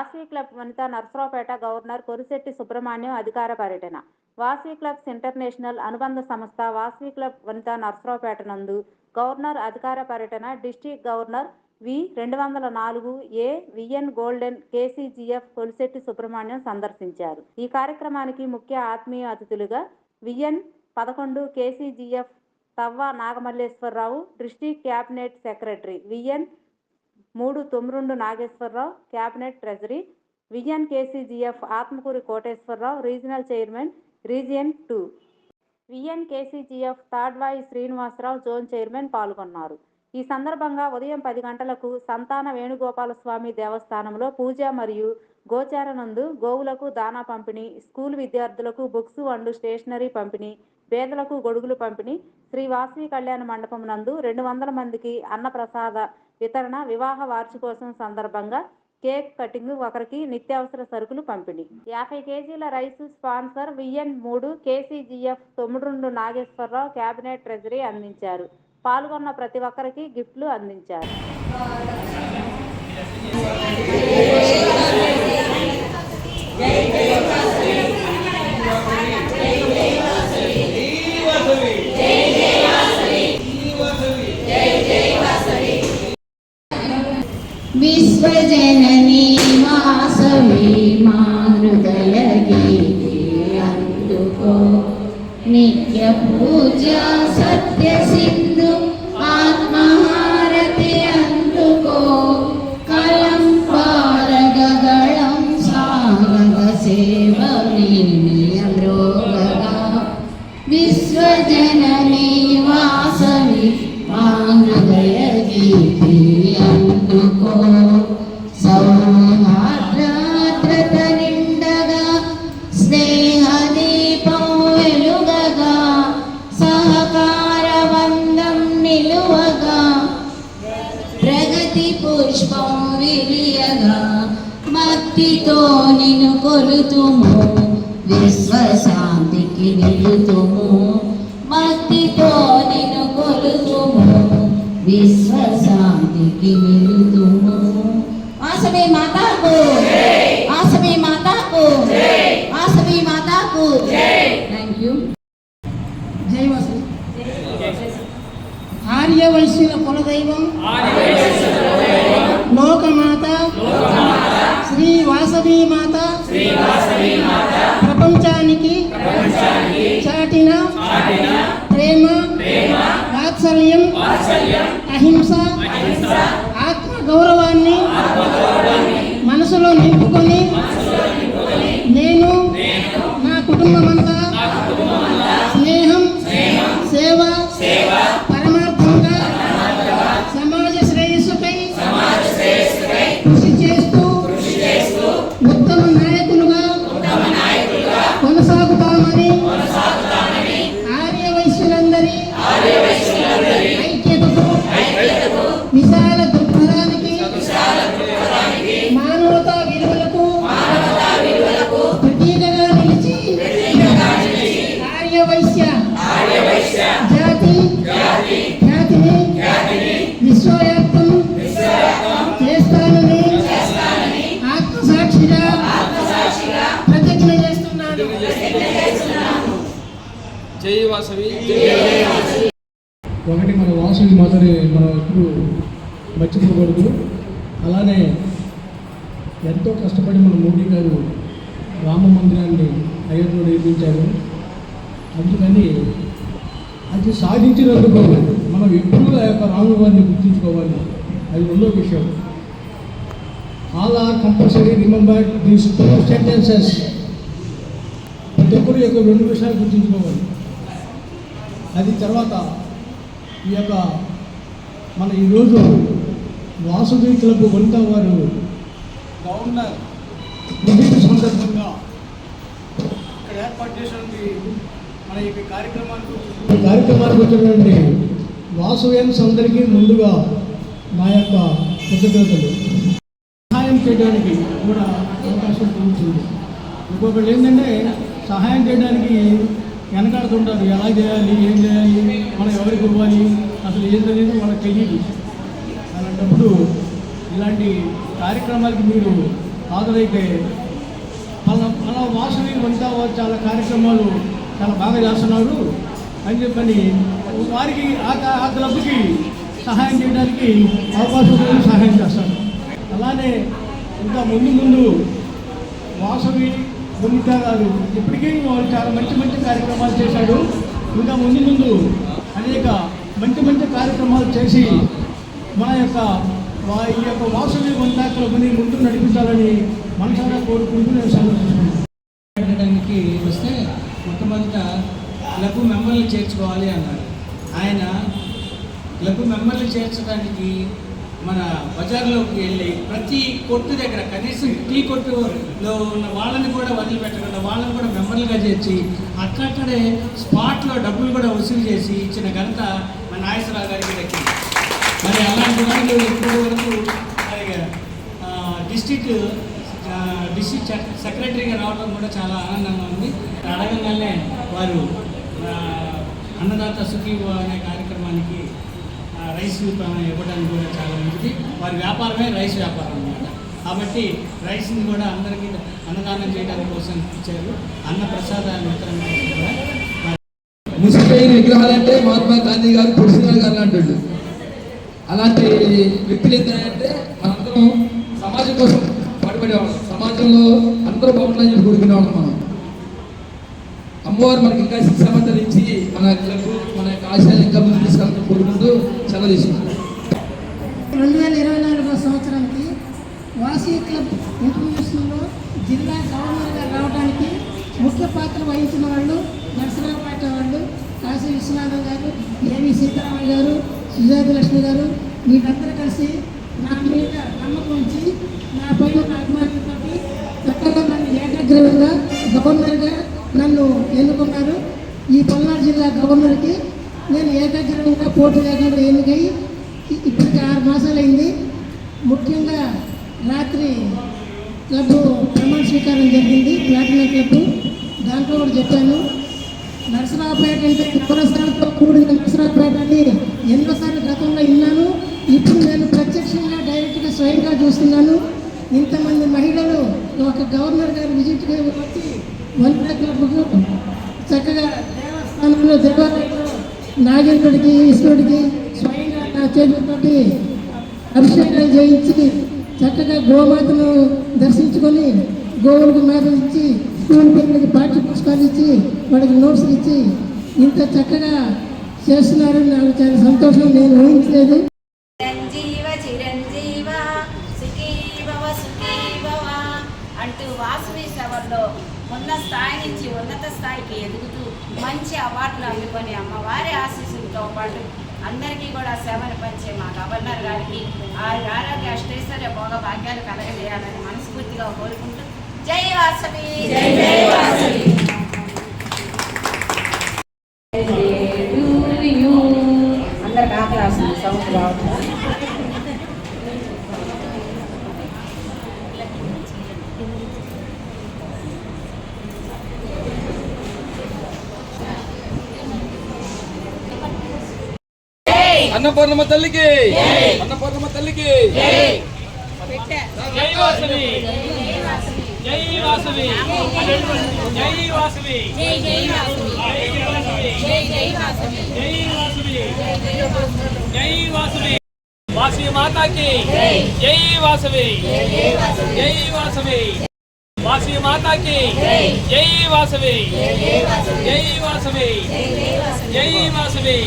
Vasavi club Vanitha Narasaraopet governor Korisetti Subrahmanyam అధికార పర్యటన. Vasavi clubs international అనుబంధ సంస్థ వాసవి క్లబ్ వనిత నర్సరావుపేట నందు గవర్నర్ అధికార పర్యటన డిస్టిక్ గవర్నర్ వి రెండు వందల నాలుగు A VN golden KCGF Kolisetti Subrahmanyam సందర్శించారు. ఈ కార్యక్రమానికి ముఖ్య ఆత్మీయ అతిథులుగా విఎన్ పదకొండు KCGF Tavva Nagamalleswararao district cabinet secretary VN మూడు తొమ్మిరెండు Nageswararao cabinet treasury VN KCGF Atmakuri Koteswararao regional chairman region two. VN KCGF Tadwai Srinivasarao zone chairman పాల్గొన్నారు. ఈ సందర్భంగా ఉదయం పది గంటలకు సంతాన వేణుగోపాలస్వామి దేవస్థానంలో పూజ మరియు గోచారనందు గోవులకు దానా పంపిణీ స్కూల్ విద్యార్థులకు బుక్స్ వండు స్టేషనరీ పంపిణీ పేదలకు గొడుగులు పంపిణీ శ్రీ వాసవి కళ్యాణ మండపం నందు రెండు వందల మందికి అన్నప్రసాద వితరణ వివాహ వార్షికోత్సవం సందర్భంగా కేక్ కటింగ్ ఒకరికి నిత్యావసర సరుకులు పంపిణీ. యాభై కేజీల రైస్ స్పాన్సర్ విఎన్ మూడు కేసీజీఎఫ్ తొమ్మిది రెండు నాగేశ్వరరావు క్యాబినెట్ ట్రెజరీ అందించారు. పాల్గొన్న ప్రతి ఒక్కరికి గిఫ్ట్లు అందించారు. విశ్వజననీ వాసవి మా హృదయ అందుకో నిత్య పూజ సత్య సిద్ధ భక్తితో నిన్ను కొలుతుము విశ్వశాంతికి నిలుతుము. భక్తితో నిన్ను కొలుతుము విశ్వశాంతికి నిలుతుము. వాసవి మాతాకు వాసవి మాతాకు Vasavi మాతాకు. Thank you Jai Vasu. ఆర్యవైశ్యుల కులదైవం లోకమాత వాసవి మాత. ప్రపంచానికి చాటిన ప్రేమ వాత్సల్యం అహింస ఆత్మ గౌరవాన్ని మనసులో నింపుకొని నేను నా కుటుంబమంతా జై వాసవి. ఒకటి మన వాసవి మాతని మనం ఎప్పుడు మర్చిపోకూడదు. అలానే ఎంతో కష్టపడి మన మోడీ గారు రామ మందిరాన్ని అయోధ్యలో నిర్మించారు. అందుకని అది సాధించినందుకు మనం ఎప్పుడూ ఆ యొక్క రాముల వారిని గుర్తుంచుకోవాలి. అది రెండో విషయం. All are compulsory remember these two sentences ప్రతి ఒక్కరు యొక్క రెండు విషయాలు గుర్తుంచుకోవాలి. అది తర్వాత ఈ యొక్క మన ఈరోజు వాసుదేవి క్లబ్ వంట వారు గవర్నర్ విజిట్ సందర్భంగా ఇక్కడ ఏర్పాటు చేసినటువంటి మన ఈ కార్యక్రమానికి ఈ కార్యక్రమానికి వచ్చినటువంటి వాసువేన్స్ అందరికీ ముందుగా నా యొక్క కృతజ్ఞతలు. సహాయం చేయడానికి కూడా అవకాశం పొందుతుంది ఇంకొకటి ఏంటంటే సహాయం చేయడానికి వెనకాడుతుంటారు. ఎలా చేయాలి ఏం చేయాలి మనం ఎవరికి ఇవ్వాలి అసలు ఏం తెలియదు మనకు తెలియదు అలాంటప్పుడు ఇలాంటి కార్యక్రమాలకి మీరు హాజరైతే అలా అలా వాసవి వంట చాలా కార్యక్రమాలు చాలా బాగా చేస్తున్నారు. అని చెప్పని వారికి ఆ ఆ క్లబ్కి సహాయం చేయడానికి అవకాశం సహాయం చేస్తారు. అలానే ఇంకా ముందు ముందు వాసవి వనిత గారు ఇప్పటికే వాళ్ళు చాలా మంచి మంచి కార్యక్రమాలు చేశాడు. ఇంకా ముందు ముందు అనేక మంచి మంచి కార్యక్రమాలు చేసి మన యొక్క ఈ యొక్క వాసవి వనిత క్లబ్ని ముందు నడిపించాలని మనసారా కోరుకుంటూ నేను సందర్శించడానికి వస్తే మొట్టమొదట క్లబ్ మెంబర్లు చేర్చుకోవాలి అన్నారు. ఆయన క్లబ్ మెంబర్లు చేర్చడానికి మన బజార్లోకి వెళ్ళి ప్రతి కొట్టు దగ్గర కనీసం టీ కొట్టులో ఉన్న వాళ్ళని కూడా వదిలిపెట్టకుండా వాళ్ళని కూడా మెంబర్లుగా చేర్చి అక్కడక్కడే స్పాట్లో డబ్బులు కూడా వసూలు చేసి ఇచ్చిన ఘనత మన నాగేశ్వరరావు గారికి దక్కింది మరి అలాంటి వాళ్ళు ఇప్పటి వరకు డిస్టిక్ ఆ, డిస్ట్రిక్ట్ డిస్ట్రిక్ట్ సెక్రటరీగా రావడం కూడా చాలా ఆనందంగా ఉంది. అడగంగానే వారు అన్నదాత సుఖీ అనే కార్యక్రమానికి రైస్ విత్తనం ఇవ్వడానికి కూడా చాలా మంచిది. వారి వ్యాపారమే రైస్ వ్యాపారం అన్నమాట. కాబట్టి రైస్ని కూడా అందరికీ అన్నదానం చేయడానికి కోసం ఇచ్చారు. అన్న ప్రసాదాన్ని వితరణ కోసం కూడా వారు విగ్రహాలంటే మహాత్మా గాంధీ గారు పురుషునాథ్ గారు అంటుండ్రు అలాంటి వ్యక్తులు ఏంటంటే మనందరం సమాజం కోసం పాటుపడేవాళ్ళం. సమాజంలో అందరూ బాగుండాలని చెప్పి కోరుకునేవాళ్ళం మనం. అమ్మవారు మనకి ఇంకా శిక్షామంతా ఇచ్చి మన క్లబ్ మన యొక్క ఆశయాలు ఇంకా ముందు తీసుకెళ్ళాలని కోరుకుంటూ సెలవు రెండు వేల ఇరవై నాలుగో సంవత్సరానికి వాసీ క్లబ్ ఇంటర్నేషనల్లో జిల్లా గవర్నర్గా రావడానికి ముఖ్య పాత్ర వహించిన వాళ్ళు నరసరావుపేట వాళ్ళు కాశీ విశ్వనాథం గారు ఏవి సీతారామయ్య గారు సుజాతలక్ష్మి గారు వీళ్ళందరూ కలిసి నా మీద నమ్మకం ఉంచి నా పైన ఉన్న అభిమానంతో చక్కగా నన్ను ఏకాగ్రహంగా గవర్నర్గా నన్ను ఎన్నుకున్నారు. ఈ పల్నాడు జిల్లా గవర్నర్కి నేను ఏకాగ్రంగా పోటీ లేకుండా ఎన్నికై ఇప్పటికి ఆరు మాసాలైంది. ముఖ్యంగా రాత్రి క్లబ్ ప్రమాణ స్వీకారం జరిగింది. ప్లాటినా క్లబ్ దాంట్లో కూడా చెప్పాను. నరసరావుపేట అంటే పురస్కారంతో కూడిన నరసరావుపేట అని ఎన్నోసార్లు గతంలో విన్నాను. ఇప్పుడు నేను ప్రత్యక్షంగా డైరెక్ట్గా స్వయంగా చూస్తున్నాను. ఇంతమంది మహిళలు ఒక గవర్నర్ గారు విజిట్గా వచ్చి వనితా చక్కగా దేవస్థానంలో దేవాలయంలో నాగేశ్వరుడికి ఈశ్వరుడికి స్వయంగా నా చేతులతోటి అభిషేకాలు చేయించి చక్కగా గోమాతను దర్శించుకొని గోవులకు మేత ఇచ్చి స్కూల్ పిల్లలకి పాఠ్య పుస్తకాలు ఇచ్చి వాడికి నోట్స్ ఇచ్చి ఇంత చక్కగా చేస్తున్నారని నాకు చాలా సంతోషం. నేను ఊహించలేదు. అంటూ వాసవి సభల్లో ఉన్న స్థాయి నుంచి ఉన్నత స్థాయికి ఎదుగుతూ మంచి అవార్డులు అందుకొని అమ్మవారి ఆశీస్సులతో పాటు అందరికీ కూడా సేవలు పంచే మా గవర్నర్ గారికి ఆరు ఆరోగ్య అష్టైశ్వర్య భోగ భాగ్యాలు కలగజేయాలని మనస్ఫూర్తిగా కోరుకుంటూ జై వాసవి జై జై వాసవి అందరికి ఆకలి సౌండ్ రావట్లేదు అన్నపూర్ణమ్మ తల్లికి అన్నపూర్ణమ్మ తల్లికి జై వాసవి జై వాసవి జై వాసవి జై జై వాసవి జై జై వాసవి జై వాసవి జై వాసవి వాసవి మాతాకి జై వాసవి జై వాసవి వాసవి మాతాకి జై వాసవి జై వాసవి జై వాసవి